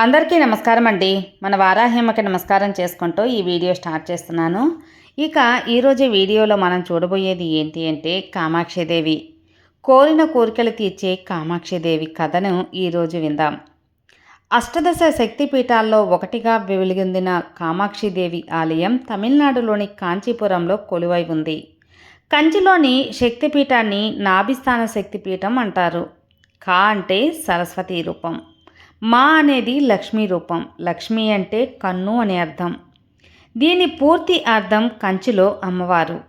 అందరికీ నమస్కారం అండి. మన వారాహేమకి నమస్కారం చేసుకుంటూ ఈ వీడియో స్టార్ట్ చేస్తున్నాను. ఇక ఈరోజు వీడియోలో మనం చూడబోయేది ఏంటి అంటే కామాక్షిదేవి. కోరిన కోరికలు తీర్చే కామాక్షిదేవి కథను ఈరోజు విందాం. అష్టదశ శక్తిపీఠాల్లో ఒకటిగా వెలుగొందిన కామాక్షిదేవి ఆలయం తమిళనాడులోని కాంచీపురంలో కొలువై ఉంది. కంచిలోని శక్తిపీఠాన్ని నాభిస్థాన శక్తిపీఠం అంటారు. కా అంటే సరస్వతి రూపం. మా అనేది లక్ష్మీ రూపం. లక్ష్మి అంటే కన్ను అనే అర్థం. దీని పూర్తి అర్థం కంచిలో అమ్మవారు.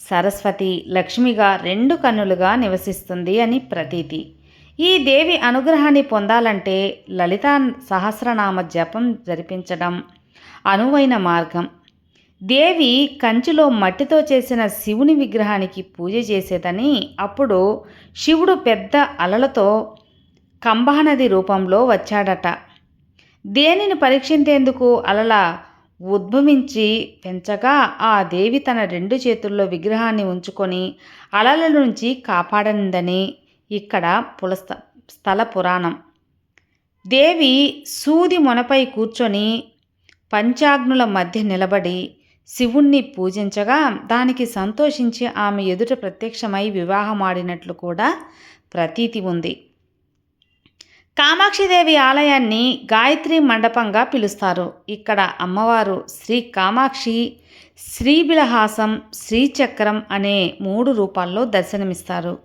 సరస్వతి లక్ష్మిగా రెండు కన్నులుగా నివసిస్తుంది అని ప్రతీతి. ఈ దేవి అనుగ్రహాన్ని పొందాలంటే లలితా సహస్రనామ జపం జరిపించడం అనువైన మార్గం. దేవి కంచిలో మట్టితో చేసిన శివుని విగ్రహానికి పూజ చేసేదని అప్పుడు శివుడు పెద్ద అలలతో కంబహనది రూపంలో వచ్చాడట. దేనిని పరీక్షించేందుకు అలల ఉద్భవించి పెంచగా ఆ దేవి తన రెండు చేతుల్లో విగ్రహాన్ని ఉంచుకొని అలల నుంచి కాపాడనిందని ఇక్కడ పులస్త స్థల పురాణం. దేవి సూది మొనపై కూర్చొని పంచాగ్నుల మధ్య నిలబడి శివుణ్ణి పూజించగా దానికి సంతోషించి ఆమె ఎదుట ప్రత్యక్షమై వివాహమాడినట్లు కూడా ప్రతీతి ఉంది. కామాక్షిదేవి ఆలయాన్ని గాయత్రి మండపంగా పిలుస్తారు. ఇక్కడ అమ్మవారు శ్రీ కామాక్షి శ్రీబిలహాసం శ్రీచక్రం అనే మూడు రూపాల్లో దర్శనమిస్తారు.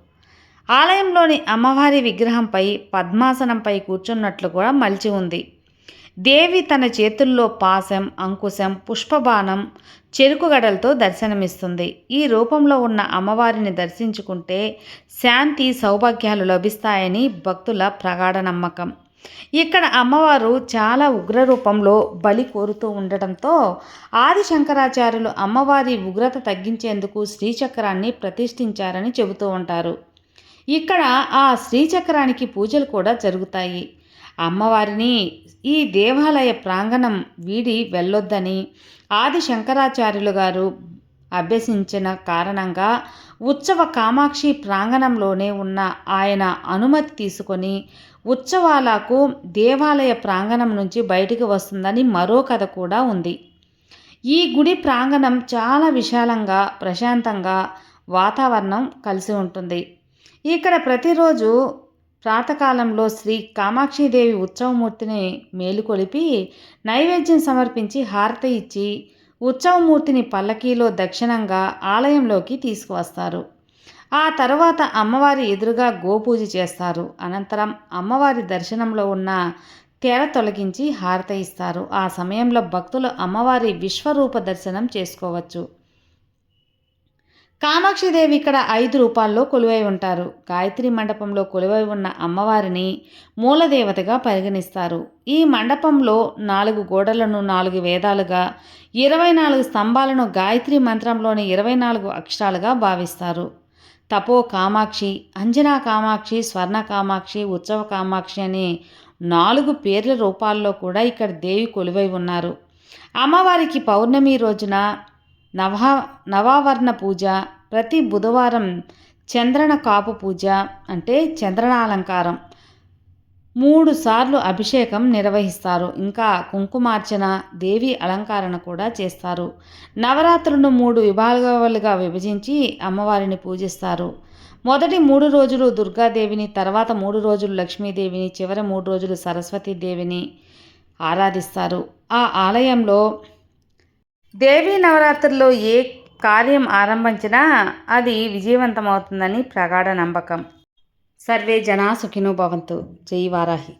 ఆలయంలోని అమ్మవారి విగ్రహంపై పద్మాసనంపై కూర్చున్నట్లు కూడా మలిచి ఉంది. దేవి తన చేతుల్లో పాశం అంకుశం పుష్పబాణం చెరుకుగడలతో దర్శనమిస్తుంది. ఈ రూపంలో ఉన్న అమ్మవారిని దర్శించుకుంటే శాంతి సౌభాగ్యాలు లభిస్తాయని భక్తుల ప్రగాఢ నమ్మకం. ఇక్కడ అమ్మవారు చాలా ఉగ్ర రూపంలో బలి కోరుతూ ఉండటంతో ఆది శంకరాచార్యులు అమ్మవారి ఉగ్రత తగ్గించేందుకు శ్రీచక్రాన్ని ప్రతిష్ఠించారని చెబుతూ ఉంటారు. ఇక్కడ ఆ శ్రీచక్రానికి పూజలు కూడా జరుగుతాయి. అమ్మవారిని ఈ దేవాలయ ప్రాంగణం వీడి వెళ్ళొద్దని ఆది శంకరాచార్యులు గారు అభ్యసించిన కారణంగా ఉత్సవ కామాక్షి ప్రాంగణంలోనే ఉన్న ఆయన అనుమతి తీసుకొని ఉత్సవాలకు దేవాలయ ప్రాంగణం నుంచి బయటికి వస్తుందని మరో కథ కూడా ఉంది. ఈ గుడి ప్రాంగణం చాలా విశాలంగా ప్రశాంతంగా వాతావరణం కలిసి ఉంటుంది. ఇక్కడ ప్రతిరోజు ప్రాతకాలంలో శ్రీ కామాక్షిదేవి ఉత్సవమూర్తిని మేలుకొలిపి నైవేద్యం సమర్పించి హారతి ఇచ్చి ఉత్సవమూర్తిని పల్లకీలో దక్షిణంగా ఆలయంలోకి తీసుకువస్తారు. ఆ తర్వాత అమ్మవారి ఎదురుగా గోపూజ చేస్తారు. అనంతరం అమ్మవారి దర్శనంలో ఉన్న తెర తొలగించి హారత ఇస్తారు. ఆ సమయంలో భక్తులు అమ్మవారి విశ్వరూప దర్శనం చేసుకోవచ్చు. కామాక్షిదేవి ఇక్కడ ఐదు రూపాల్లో కొలువై ఉంటారు. గాయత్రి మండపంలో కొలువై ఉన్న అమ్మవారిని మూలదేవతగా పరిగణిస్తారు. ఈ మండపంలో నాలుగు గోడలను నాలుగు వేదాలుగా ఇరవై నాలుగు స్తంభాలను గాయత్రి మంత్రంలోని ఇరవై నాలుగు అక్షరాలుగా భావిస్తారు. తపో కామాక్షి అంజనా కామాక్షి స్వర్ణ కామాక్షి ఉత్సవ కామాక్షి అనే నాలుగు పేర్ల రూపాల్లో కూడా ఇక్కడ దేవి కొలువై ఉన్నారు. అమ్మవారికి పౌర్ణమి రోజున నవా నవావర్ణ పూజ ప్రతి బుధవారం చంద్రన కాపు పూజ అంటే చంద్రనాలంకారం. మూడు సార్లు అభిషేకం నిర్వహిస్తారు. ఇంకా కుంకుమార్చన దేవి అలంకరణ కూడా చేస్తారు. నవరాత్రులను మూడు విభాగాలుగా విభజించి అమ్మవారిని పూజిస్తారు. మొదటి మూడు రోజులు దుర్గాదేవిని తర్వాత మూడు రోజులు లక్ష్మీదేవిని చివరి మూడు రోజులు సరస్వతీదేవిని ఆరాధిస్తారు. ఆ ఆలయంలో దేవీ నవరాత్రుల్లో ఏ కార్యం ఆరంభించినా అది విజయవంతమవుతుందని ప్రగాఢ నమ్మకం. సర్వే జనా సుఖినో భవంతు. జై వారాహి.